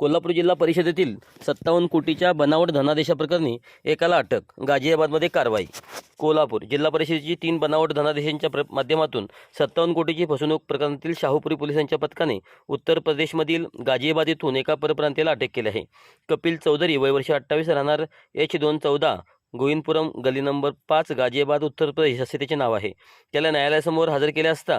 कोल्हापूर जिल्हा परिषदेतील सत्तावन्न कोटीच्या बनावट धनादेशाप्रकरणी एकाला अटक गाझियाबादमध्ये कारवाई. कोल्हापूर जिल्हा परिषदेची तीन बनावट धनादेशांच्या प्र माध्यमातून सत्तावन्न कोटीची फसवणूक प्रकरणातील शाहूपुरी पोलिसांच्या पथकाने उत्तर प्रदेशमधील गाझियाबाद येथून एका परप्रांतीला अटक केली आहे. कपिल चौधरी वयवर्ष अठ्ठावीस राहणार एच दोन चौदा गोविंदपुरम गली नंबर पाच गाझियाबाद उत्तर प्रदेश असे त्याचे नाव आहे. त्याला न्यायालयासमोर हजर केले असता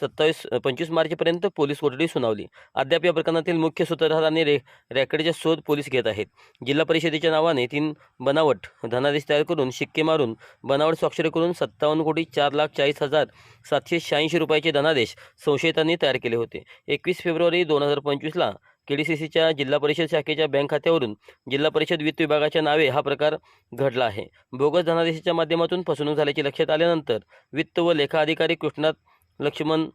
सत्तावीस पंचवीस मार्चपर्यंत पोलीस कोठडी सुनावली. अद्याप या प्रकरणातील मुख्य सूत्रधार आणि रे रॅकेटचा शोध पोलीस घेत आहेत. जिल्हा परिषदेच्या नावाने तीन बनावट धनादेश तयार करून शिक्के मारून बनावट स्वाक्षरी करून सत्तावन्न कोटी चार लाख चाळीस हजार सातशे शहाऐंशी रुपयाचे धनादेश संशयितांनी तयार केले होते. एकवीस फेब्रुवारी दोन हजार पंचवीसला के डी सी सीच्या जिल्हा परिषद शाखेच्या बँक खात्यावरून जिल्हा परिषद वित्त विभागाच्या नावे हा प्रकार घडला आहे. बोगस धनादेशाच्या माध्यमातून फसवणूक झाल्याचे लक्षात आल्यानंतर वित्त व लेखा अधिकारी कृष्णात लक्ष्मण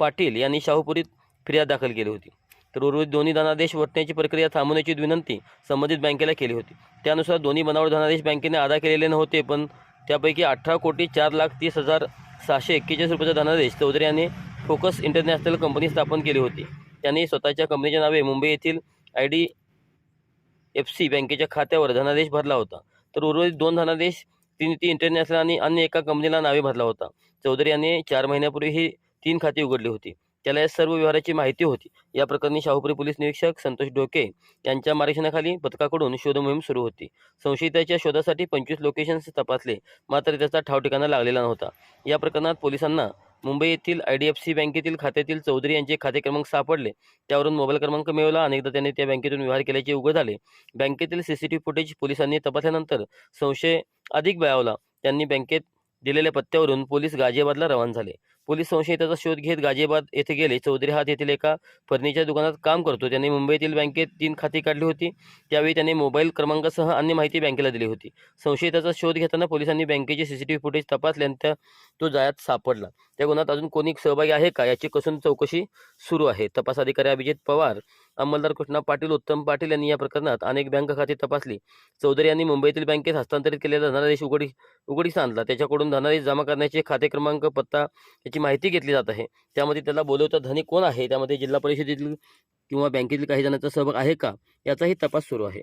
पाटील यांनी शाहूपुरीत फिर्याद दाखल केली होती. तर उर्वरित दोन्ही धनादेश वटण्याची प्रक्रिया थांबवण्याची विनंती संबंधित बँकेला केली होती. त्यानुसार दोन्ही बनावट धनादेश बँकेने अदा केलेले नव्हते पण त्यापैकी अठरा कोटी चार लाख तीस हजार सहाशे एक्केचाळीस रुपयाचा धनादेश चौधरी यांनी फोकस इंटरनॅशनल कंपनी स्थापन केली होती. त्यांनी स्वतःच्या कंपनीच्या नावे मुंबई येथील आय डी एफ सी बँकेच्या खात्यावर धनादेश भरला होता. तर उर्वरित दोन धनादेश त्रिनिती इंटरनॅशनल आणि अन्य एका कंपनीला नावे भरला होता. चौधरी यांनी चार महिन्यापूर्वी ही तीन खाती उघडली होती. त्याला या सर्व व्यवहाराची माहिती होती. या प्रकरणी शाहूपुरी पोलीस निरीक्षक संतोष डोके यांच्या मार्गदर्शनाखाली पथकाकडून शोधमोहीम सुरू होती. संशयिताच्या शोधासाठी पंचवीस लोकेशन्स तपासले मात्र त्याचा ठाव ठिकाणा लागलेला नव्हता. या प्रकरणात पोलिसांना मुंबई येथील आय डी एफ सी बँकेतील खात्यातील चौधरी यांचे खाते क्रमांक सापडले. त्यावरून मोबाईल क्रमांक मिळवला. अनेकदा त्यांनी त्या बँकेतून व्यवहार केल्याचे उघड झाले. बँकेतील C C T V footage पोलिसांनी तपासल्यानंतर संशय अधिक बळावला. त्यांनी बँकेत दिलेल्या पत्त्यावरून पोलीस गाझियाबादला रवाना झाले. पोलीस संशयिताचा शोध घेत गाजियाबाद येथे गेले. चौधरी हात येथील एका फर्निचर दुकानात काम करतो. त्यांनी मुंबईतील बँकेत तीन खाती काढली होती. त्यावेळी त्याने मोबाईल क्रमांकासह अन्य माहिती बँकेला दिली होती. संशयिताचा शोध घेताना पोलिसांनी बँकेचे C C T V footage तपासल्यानंतर तो जायात सापडला. त्या गुन्ह्यात अजून कोणी सहभागी आहे का? याची कसून चौकशी सुरू आहे. तपास अधिकारी अभिजित पवार अंमलदार कृष्णा पाटील उत्तम पाटील यांनी या प्रकरणात अनेक बँक खाती तपासली. चौधरी यांनी मुंबईतील बँकेत हस्तांतरित केलेला धनादेश उघडी उघडीस आणला. त्याच्याकडून धनादेश जमा करण्याचे खाते क्रमांक पत्ता याची माहिती घेतली जात आहे. त्यामध्ये त्याला बोलवता धनी कोण आहे? त्यामध्ये जिल्हा परिषदेतील किंवा बँकेतील काही जणांचा सहभाग आहे का? याचाही तपास सुरू आहे.